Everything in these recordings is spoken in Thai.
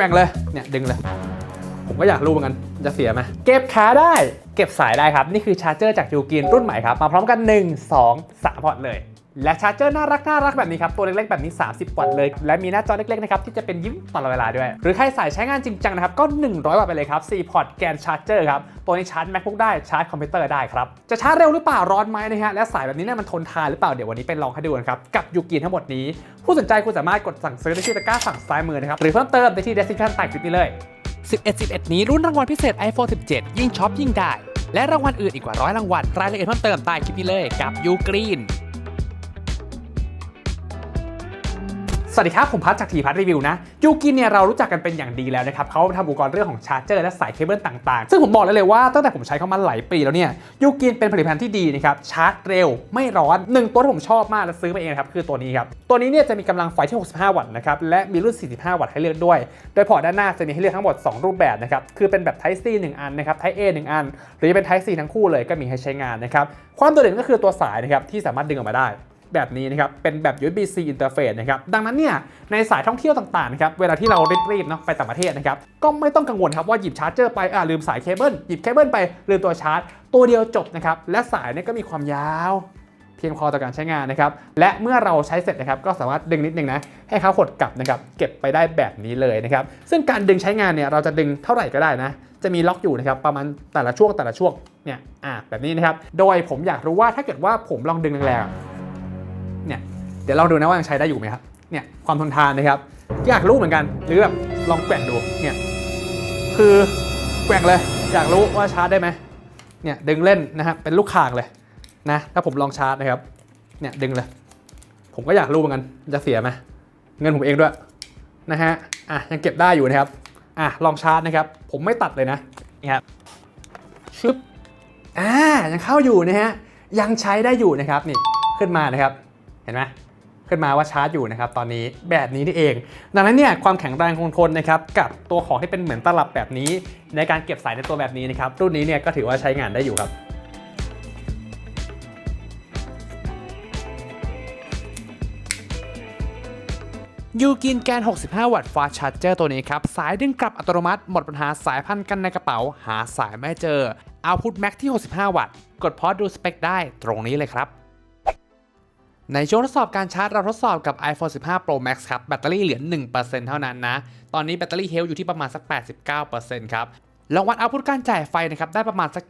ว่งเลย เนี่ยดึงเลย ผมก็อยากรู้เหมือนกันมัน จะเสียไหมเก็บขาได้ เก็บสายได้ครับ นี่คือชาร์เจอร์จากยูกินรุ่นใหม่ครับ มาพร้อมกัน 1 2 3พอร์ตเลย และชาร์จเจอร์น่ารักน่ารักแบบนี้ครับ ตัวเล็กๆแบบนี้ 30 วัตต์เลย และมีหน้าจอเล็กๆนะครับที่จะเป็นยิ้มตลอดเวลาด้วย หรือใครสายใช้งานจริงจังนะครับ ก็ 100 วัตต์ไปเลยครับ4พอร์ตแกนชาร์จเจอร์ครับ ตัวนี้ชาร์จ MacBook ได้ชาร์จคอมพิวเตอร์ได้ครับ จะชาร์จเร็วหรือเปล่าร้อนไหมนะฮะและสายแบบนี้เนี่ยมันทนทานหรือเปล่าเดี๋ยววันนี้ไปลองให้ดูกันครับกับยูกินทั้งหมดนี้ ผู้สนใจคุณสามารถกดสั่งซื้อได้ที่ตะกร้าฝั่งซ้ายมือนะครับหรือเพิ่มเติมได้ที่ description ใต้คลิปนี้เลย 11 11 นี้รุ่นรางวัลพิเศษ iPhone 17 ยิ่งช็อปยิ่งได้ และรางวัลอื่นอีกกว่าร้อยรางวัลรายละเอียดเพิ่มเติมใต้คลิปนี้เลยกับยูกรีน สวัสดีครับ ผมพัทจากทีพัทรีวิวนะยูกินเนี่ยเรารู้จักกันเป็นอย่างดีแล้วนะครับเขาทำอุปกรณ์เรื่องของชาร์จเจอร์และสายเคเบิลต่างๆ ซึ่งผมบอกเลยเลยว่าตั้งแต่ผมใช้เขามาหลายปีแล้วเนี่ยยูกินเป็นผลิตภัณฑ์ที่ดีนะครับชาร์จเร็วไม่ร้อนหนึ่งตัวที่ผมชอบมากและซื้อมาเองครับคือตัวนี้ครับตัวนี้เนี่ยจะมีกำลังไฟที่ 65 วัตต์นะครับและมีรุ่น 45 วัตต์ให้เลือกด้วย โดยพอร์ตด้านหน้าจะมีให้เลือกทั้งหมด 2 รูปแบบนะครับคือเป็นแบบ Type C 1อันนะครับ Type A 1 อัน หรือจะเป็น Type C ทั้งคู่เลยก็มีให้ใช้งานนะครับความโดดเด่นก็คือตัวสายนะครับที่สามารถดึงออกมาได้ แบบนี้นะครับเป็นแบบ USB-C interface นะครับดังนั้นเนี่ยในสายท่องเที่ยวต่างๆนะครับเวลาที่เรารีบๆเนาะไปต่างประเทศนะครับก็ไม่ต้องกังวลครับว่าหยิบชาร์จเจอร์ไปอ่าลืมสายเคเบิลหยิบเคเบิลไปลืมตัวชาร์จ ตัวเดียวจบนะครับและสายเนี่ยก็มีความยาวเพียงพอต่อการใช้งานนะครับและเมื่อเราใช้เสร็จนะครับก็สามารถดึงนิดนึงนะให้เขาหดกลับนะครับเก็บไปได้แบบนี้เลยนะครับซึ่งการดึงใช้งานเนี่ยเราจะดึงเท่าไหร่ก็ได้นะจะมีล็อกอยู่นะครับประมาณแต่ละช่วงแต่ละช่วงเนี่ยอ่าแบบนี้นะครับโดยผมอยากรู้ว่าถ้าเกิดว่าผมลองดึงแรงๆ เนี่ยเดี๋ยวเราดูนะว่ายังใช้ได้อยู่ไหมครับเนี่ยความทนทานนะครับอยากรู้เหมือนกัน หรือแบบลองแกว่งดูเนี่ยคือแกว่งเลยอยากรู้ว่าชาร์จได้ไหมเนี่ยดึงเล่นนะครับเป็นลูกข่างเลยนะถ้าผมลองชาร์จนะครับเนี่ยดึงเลย ผมก็อยากรู้เหมือนกันจะเสียไหมเงินผมเองด้วยนะฮะอะยังเก็บได้อยู่นะครับอะลองชาร์จนะครับ ผมไม่ตัดเลยนะนี่ครับชึบอ่ายังเข้าอยู่นะฮะยังใช้ได้อยู่นะครับนี่ขึ้นมานะครับเห็นไหมขึ้นมาว่าชาร์จอยู่นะครับตอนนี้แบบนี้นี่เอง ดังนั้นเนี่ยความแข็งแรงคงทนนะครับกับตัวของที่เป็นเหมือนตลับแบบนี้ ในการเก็บสายในตัวแบบนี้นะครับรุ่นนี้เนี่ยก็ถือว่าใช้งานได้อยู่ครับยูกินแกน 65 วัตต์ฟาชาร์เจอร์ตัวนี้ครับ สายดึงกลับอัตโนมัติ หมดปัญหาสายพันกันในกระเป๋า หาสายไม่เจอเอาพุทแม็กที่ 65 วัตต์ กดพอสดูสเปคได้ตรงนี้เลยครับ ในช่วงทดสอบการชาร์จเราทดสอบกับ iPhone 15 Pro Max ครับ แบตเตอรี่เหลือ 1%เท่านั้นนะ ตอนนี้แบตเตอรี่เฮลอยู่ที่ประมาณสัก 89%ครับลองวัดเอาพุทการจ่ายไฟนะครับได้ประมาณสัก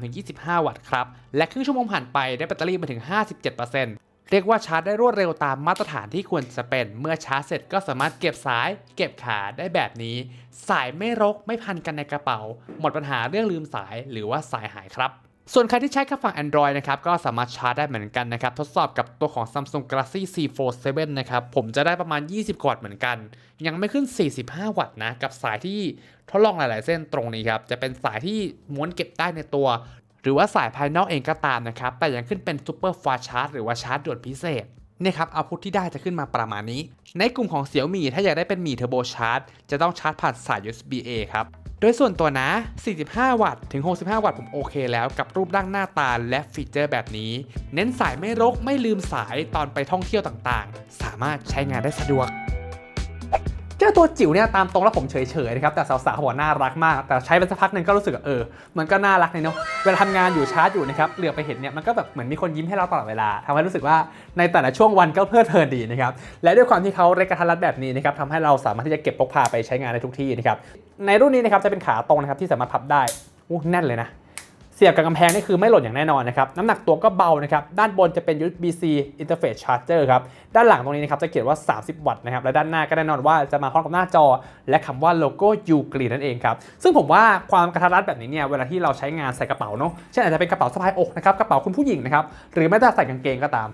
23-25 วัตต์ครับ และครึ่งชั่วโมงผ่านไปได้แบตเตอรี่มาถึง 57%เรียกว่าชาร์จได้รวดเร็วตามมาตรฐานที่ควรจะเป็น เมื่อชาร์จเสร็จก็สามารถเก็บสาย เก็บขาได้แบบนี้ สายไม่รกไม่พันกันในกระเป๋า หมดปัญหาเรื่องลืมสายหรือว่าสายหายครับ ส่วนใครที่ใช้กับฝั่ง Android นะครับก็สามารถชาร์จได้เหมือนกันนะครับ ทดสอบกับตัวของ Samsung Galaxy C Fold 7นะครับ ผมจะได้ประมาณ 20กว่าวัตต์เหมือนกัน ยังไม่ขึ้น 45 วัตต์นะ กับสายที่ทดลองหลาย ๆ เส้นตรงนี้ครับ จะเป็นสายที่ม้วนเก็บได้ในตัว หรือว่าสายภายนอกเองก็ตามนะครับ แต่ยังขึ้นเป็น Super Fast Charge หรือว่าชาร์จด่วนพิเศษเนี่ยครับเอาพุทที่ได้จะขึ้นมาประมาณนี้ ในกลุ่มของเสี่ยวมี่ถ้าอยากได้เป็นมีเทอร์โบชาร์จจะต้องชาร์จผ่านสาย USB A ครับ โดยส่วนตัวนะ 45 วัตต์ถึง 65 วัตต์ผมโอเคแล้วกับรูปร่างหน้าตาและฟีเจอร์แบบนี้ เน้นสายไม่รกไม่ลืมสายตอนไปท่องเที่ยวต่างๆ สามารถใช้งานได้สะดวก เจ้าตัวจิ๋วเนี่ยตามตรงแล้วผมเฉยๆนะครับแต่สาวๆเขาบอกน่ารักมาก แต่ใช้ไปสักพักหนึ่งก็รู้สึกเออ มันก็น่ารักเลยเนาะเวลาทำงานอยู่ชาร์จอยู่นะครับเหลือไปเห็นเนี่ยมันก็แบบเหมือนมีคนยิ้มให้เราตลอดเวลาทำให้รู้สึกว่าในแต่ละช่วงวันก็เพลิดเพลินดีนะครับและด้วยความที่เขาเล็กกระทัดรัดแบบนี้นะครับทำให้เราสามารถที่จะเก็บพกพาไปใช้งานได้ทุกที่นะครับในรุ่นนี้นะครับจะเป็นขาตรงนะครับที่สามารถพับได้อู้แน่นเลยนะ เสียบกับกำแพงนี่คือไม่หล่นอย่างแน่นอนนะครับ น้ำหนักตัวก็เบานะครับ ด้านบนจะเป็น USB-C interface charger ครับ ด้านหลังตรงนี้นะครับจะเขียนว่า 30 วัตต์นะครับ และด้านหน้าก็แน่นอนว่าจะมาพร้อมกับหน้าจอ และคำว่าโลโก้ U Green นั่นเองครับ ซึ่งผมว่าความกระทัดรัดแบบนี้เนี่ย เวลาที่เราใช้งานใส่กระเป๋าเนาะ เช่นอาจจะเป็นกระเป๋าสะพายอกนะครับ กระเป๋าคุณผู้หญิงนะครับ หรือแม้แต่ใส่กางเกงก็ตาม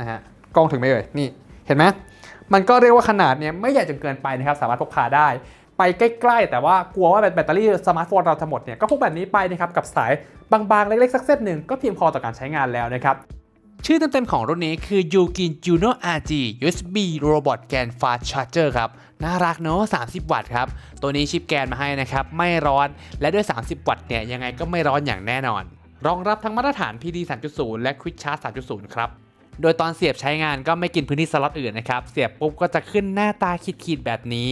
นะฮะ กล้องถึงไหมเอ่ย นี่ เห็นไหมมันก็เรียกว่าขนาดเนี่ยไม่ใหญ่จนเกินไปนะครับ สามารถพกพาได้ไปใกล้ ๆ แต่ว่ากลัวว่าแบตเตอรี่สมาร์ทโฟนเราจะหมดเนี่ยก็พกแบบนี้ไปนะครับกับสาย บางๆ เล็กๆ สักเส้นหนึ่งก็เพียงพอต่อการใช้งานแล้วนะครับ ชื่อเต็มๆของรุ่นนี้คือ Yukin Juno RG USB Robot GAN Fast Charger ครับน่ารักเนอะ30 วัตต์ครับ ตัวนี้ชิปแกนมาให้นะครับ ไม่ร้อน และด้วย 30 วัตต์เนี่ย ยังไงก็ไม่ร้อนอย่างแน่นอน รองรับทั้งมาตรฐาน PD 3.0 และ Quick Charge 3.0 ครับ โดยตอนเสียบใช้งานก็ไม่กินพื้นที่สล็อตอื่นนะครับ เสียบปุ๊บก็จะขึ้นหน้าตาขีดๆแบบนี้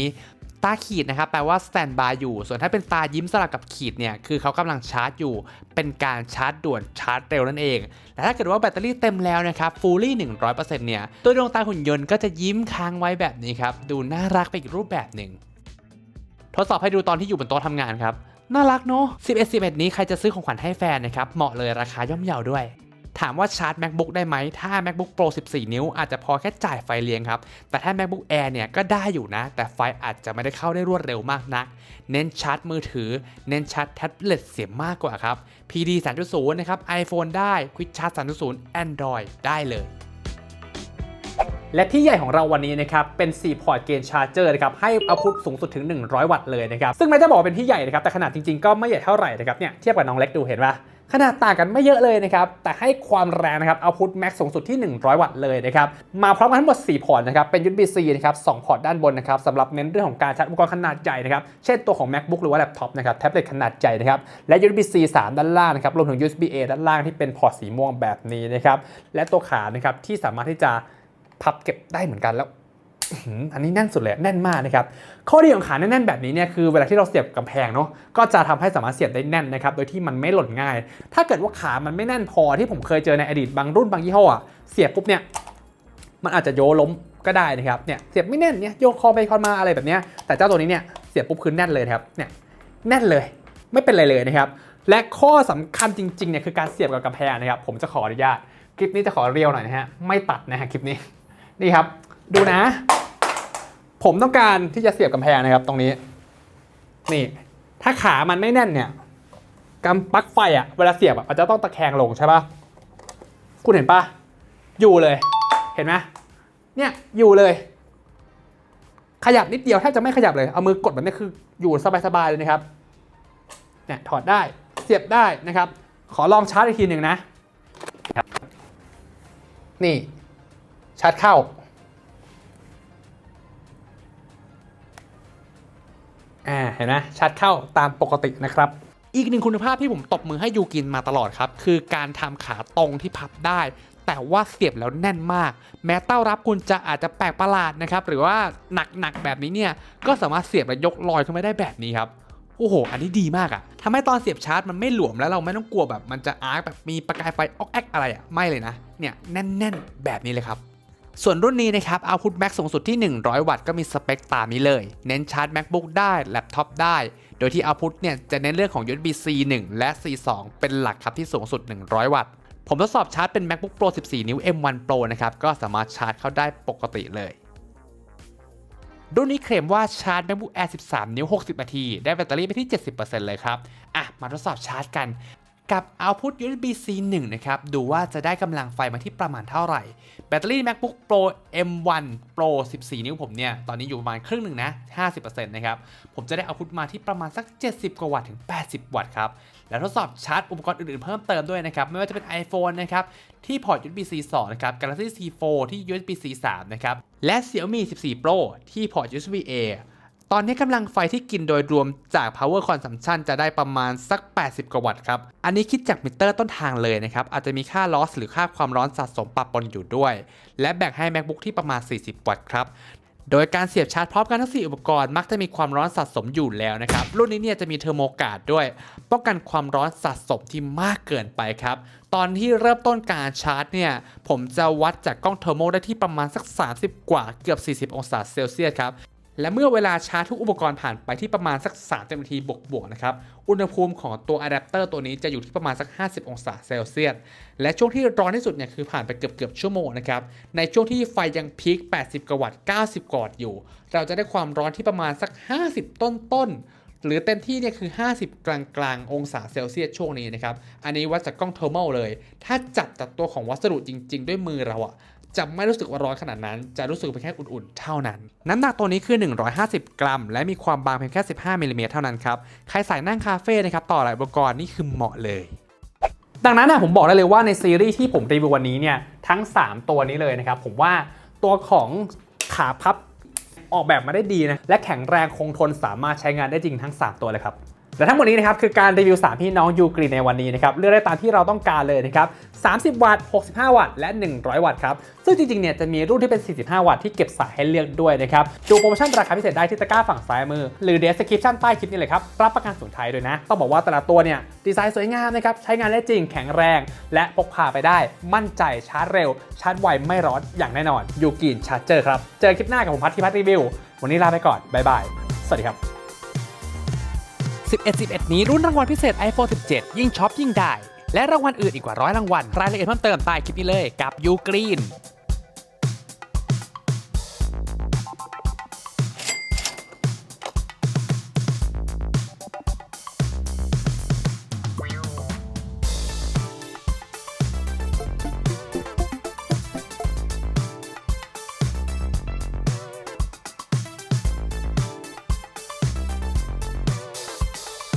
ตาขีดนะครับแปลว่า stand by อยู่ ส่วนถ้าเป็นตายิ้มสลับกับขีดเนี่ยคือเขากำลังชาร์จอยู่ เป็นการชาร์จด่วนชาร์จเร็วนั่นเองแต่ถ้าเกิดว่าแบตเตอรี่เต็มแล้วนะครับ fully 100%เนี่ยตัวดวงตาหุ่นยนต์ก็จะยิ้มค้างไว้แบบนี้ครับดูน่ารักไปอีกรูปแบบหนึ่งทดสอบให้ดูตอนที่อยู่บนโต๊ะทำงานครับน่ารักเนอะ11 11 นี้ใครจะซื้อของขวัญให้แฟนนะครับเหมาะเลยราคาย่อมเยาด้วย ถามว่าชาร์จ macbook ได้ไหม ถ้า macbook pro 14 นิ้ว อาจจะพอแค่จ่ายไฟเลี้ยงครับ แต่ถ้า macbook air เนี่ยก็ได้อยู่นะ แต่ไฟอาจจะไม่ได้เข้าได้รวดเร็วมากนัก เน้นชาร์จมือถือ เน้นชาร์จแท็บเล็ตเสียมากกว่าครับ PD 3.0 นะครับ iPhone ได้ Quick Charge 3.0 Android ได้เลยและที่ใหญ่ของเราวันนี้นะครับ เป็น 4 พอร์ตเกนชาร์เจอร์นะครับ ให้เอาพุทสูงสุดถึง 100 วัตต์เลยนะครับ ซึ่งแม้จะบอกเป็นที่ใหญ่นะครับ แต่ขนาดจริงๆ ก็ไม่ใหญ่เท่าไหร่นะครับเนี่ยเทียบกับน้องเล็กดูเห็นปะ ขนาดต่างกันไม่เยอะเลยนะครับ แต่ให้ความแรงนะครับเอาพุทแม็กสูงสุดที่ 100 วัตต์เลยนะครับ มาพร้อมกันทั้งหมด 4 พอร์ตนะครับ เป็น USB-C นะครับ2พอร์ตด้านบนนะครับสำหรับเน้นเรื่องของการชาร์จอุปกรณ์ขนาดใหญ่นะครับ เช่นตัวของ macbook หรือว่าแล็ปท็อปนะครับแท็บเล็ตขนาดใหญ่นะครับ และ USB-C 3 ด้านล่างนะครับ รวมถึง USB-A ด้านล่างที่เป็นพอร์ตสีม่วงแบบนี้นะครับ และตัวขานะครับที่สามารถที่จะพับเก็บได้เหมือนกันแล้ว อันนี้แน่นสุดเลยแน่นมากนะครับข้อดีของขาแน่นๆแบบนี้เนี่ยคือเวลาที่เราเสียบกำแพงเนาะก็จะทำให้สามารถเสียบได้แน่นนะครับโดยที่มันไม่หล่นง่าย ถ้าเกิดว่าขามันไม่แน่นพอที่ผมเคยเจอในอดีตบางรุ่นบางยี่ห้ออะเสียบปุ๊บเนี่ยมันอาจจะโยล้มก็ได้นะครับเนี่ยเสียบไม่แน่นเนี่ยโยกคอไปคอมาอะไรแบบเนี้ยแต่เจ้าตัวนี้เนี่ยเสียบปุ๊บคือแน่นเลยครับเนี่ยแน่นเลยไม่เป็นไรเลยนะครับและข้อสำคัญจริงๆเนี่ยคือการเสียบกับกำแพงนะครับผมจะขออนุญาตคลิปนี้จะขอเรียวหน่อยนะฮะไม่ตัดนะฮะคลิปนี้นี่ครับดูนะ ผมต้องการที่จะเสียบกำแพงนะครับ ตรงนี้ นี่ ถ้าขามันไม่แน่นเนี่ยกำปลั๊กไฟอะเวลาเสียบอะมันจะต้องตะแคงลงใช่ปะคุณเห็นปะอยู่เลย เห็นไหมเนี่ยอยู่เลย ขยับนิดเดียวแทบจะไม่ขยับเลย เอามือกดแบบนี้คืออยู่สบายๆเลยนะครับ เนี่ยถอดได้ เสียบได้นะครับ ขอลองชาร์จอีกทีหนึ่งนะ นี่ชาร์จเข้า อ่าเห็นไหมชาร์จเข้าตามปกตินะครับ อีกหนึ่งคุณภาพที่ผมตบมือให้ยูกินมาตลอดครับ คือการทำขาตรงที่พับได้ แต่ว่าเสียบแล้วแน่นมาก แม้เต้ารับคุณจะอาจจะแปลกประหลาดนะครับ หรือว่าหนักๆแบบนี้เนี่ยก็สามารถเสียบและยกลอยขึ้นมาได้แบบนี้ครับโอ้โห อันนี้ดีมากอะทำให้ตอนเสียบชาร์จมันไม่หลวมแล้วเราไม่ต้องกลัวแบบมันจะอาร์คแบบมีประกายไฟออกแอกอะไรอะไม่เลยนะ เนี่ยแน่น ๆ แบบนี้เลยครับ ส่วนรุ่นนี้นะครับ Output Max สูงสุดที่ 100 วัตต์ก็มีสเปคตามนี้เลย เน้นชาร์จ MacBook ได้แล็ปท็อปได้ โดยที่ Output เนี่ยจะเน้นเรื่องของ USB C1 และ C2 เป็นหลักครับที่สูงสุด 100 วัตต์ ผมทดสอบชาร์จเป็น MacBook Pro 14 นิ้ว M1 Pro นะครับก็สามารถชาร์จเข้าได้ปกติเลย รุ่นนี้เคลมว่าชาร์จ MacBook Air 13 นิ้ว 60 นาที ได้แบตเตอรี่ไปที่ 70%เลยครับ อะ มาทดสอบชาร์จกัน กับ Output USB C1 นะครับ ดูว่าจะได้กำลังไฟมาที่ประมาณเท่าไหร่ แบตเตอรี่ MacBook Pro M1 Pro 14 นิ้วผมเนี่ย ตอนนี้อยู่ประมาณครึ่งหนึ่งนะ 50%นะครับ ผมจะได้เอาพุทมาที่ประมาณสัก 70 กว่าวัตต์ถึง 80 วัตต์ครับ แล้วทดสอบชาร์จอุปกรณ์อื่นๆ เพิ่มเติมด้วยนะครับ ไม่ว่าจะเป็น iPhone นะครับ ที่พอร์ต USB C 2นะครับ Galaxy C4 ที่ USB C 3นะครับ และ Xiaomi 14 Pro ที่พอร์ต USB A ตอนนี้กำลังไฟที่กินโดยรวมจาก power consumption จะได้ประมาณสัก 80 กว่าวัตต์ครับ อันนี้คิดจากมิเตอร์ต้นทางเลยนะครับ อาจจะมีค่า loss หรือค่าความร้อนสะสมปะปนอยู่ด้วย และแบ่งให้ MacBook ที่ประมาณ 40 วัตต์ครับโดยการเสียบชาร์จพร้อมกันทั้ง 4 อุปกรณ์มักจะมีความร้อนสะสมอยู่แล้วนะครับ รุ่นนี้เนี่ยจะมีเทอร์โมการ์ดด้วย ป้องกันความร้อนสะสมที่มากเกินไปครับ ตอนที่เริ่มต้นการชาร์จเนี่ยผมจะวัดจากกล้องเทอร์โมได้ที่ประมาณสัก 30 กว่าเกือบ 40 องศาเซลเซียสครับ และเมื่อเวลาชาร์จทุกอุปกรณ์ผ่านไปที่ประมาณสัก30นาทีบวกๆนะครับ อุณหภูมิของตัวอะแดปเตอร์ตัวนี้จะอยู่ที่ประมาณสัก 50 องศาเซลเซียส และช่วงที่ร้อนที่สุดเนี่ยคือผ่านไปเกือบๆชั่วโมงนะครับ ในช่วงที่ไฟยังพีค 80 กวัตต์ 90 กวัตต์อยู่ เราจะได้ความร้อนที่ประมาณสัก 50 ต้นๆหรือเต็มที่เนี่ยคือ 50 กลางๆองศาเซลเซียสช่วงนี้นะครับ อันนี้วัดจากกล้องเทอร์โมเลย ถ้าจับจากตัวของวัสดุจริง ๆ ด้วยมือเราอะ จะไม่รู้สึกว่าร้อนขนาดนั้น จะรู้สึกเป็นแค่อุ่นๆ เท่านั้น น้ำหนักตัวนี้คือ 150 กรัม และมีความบางเพียงแค่ 15มิลลิเมตรเท่านั้นครับ ใครใส่นั่งคาเฟ่นะครับต่อหลายอุปกรณ์นี่คือเหมาะเลย ดังนั้นนะผมบอกได้เลยว่าในซีรีส์ที่ผมรีวิววันนี้เนี่ยทั้ง 3 ตัวนี้เลยนะครับผมว่าตัวของขาพับออกแบบมาได้ดีนะและแข็งแรงคงทนสามารถใช้งานได้จริงทั้ง 3 ตัวเลยครับ และทั้งหมดนี้นะครับคือการรีวิว 3 พี่น้องยูกรีนในวันนี้นะครับเลือกได้ตามที่เราต้องการเลยนะครับ 30 วัตต์ 65 วัตต์ และ 100 วัตต์ครับ ซึ่งจริงๆ เนี่ยจะมีรุ่นที่เป็น 45 วัตต์ที่เก็บสายให้เลือกด้วยนะครับ ดูโปรโมชั่นราคาพิเศษได้ที่ตะกร้าฝั่งซ้ายมือ หรือ description ใต้คลิปนี้เลยครับ รับประกันสูงไทยด้วยนะ ต้องบอกว่าแต่ละตัวเนี่ยดีไซน์สวยงามนะครับ ใช้งานได้จริง แข็งแรง และพกพาไปได้ มั่นใจ ชาร์จเร็ว ชาร์จไว ไม่ร้อน อย่างแน่นอนยูกินชาร์เจอร์ครับ เจอคลิปหน้ากับผมพัทธิพัฒน์รีวิว วันนี้ลาไปก่อน บ๊ายบาย สวัสดีครับ 11 11 นี้รุ่นรางวัลพิเศษ iPhone 17 ยิ่งช็อปยิ่งได้ และรางวัลอื่นอีกกว่าร้อยรางวัล รายละเอียดเพิ่มเติมใต้คลิปนี้เลยกับ You Green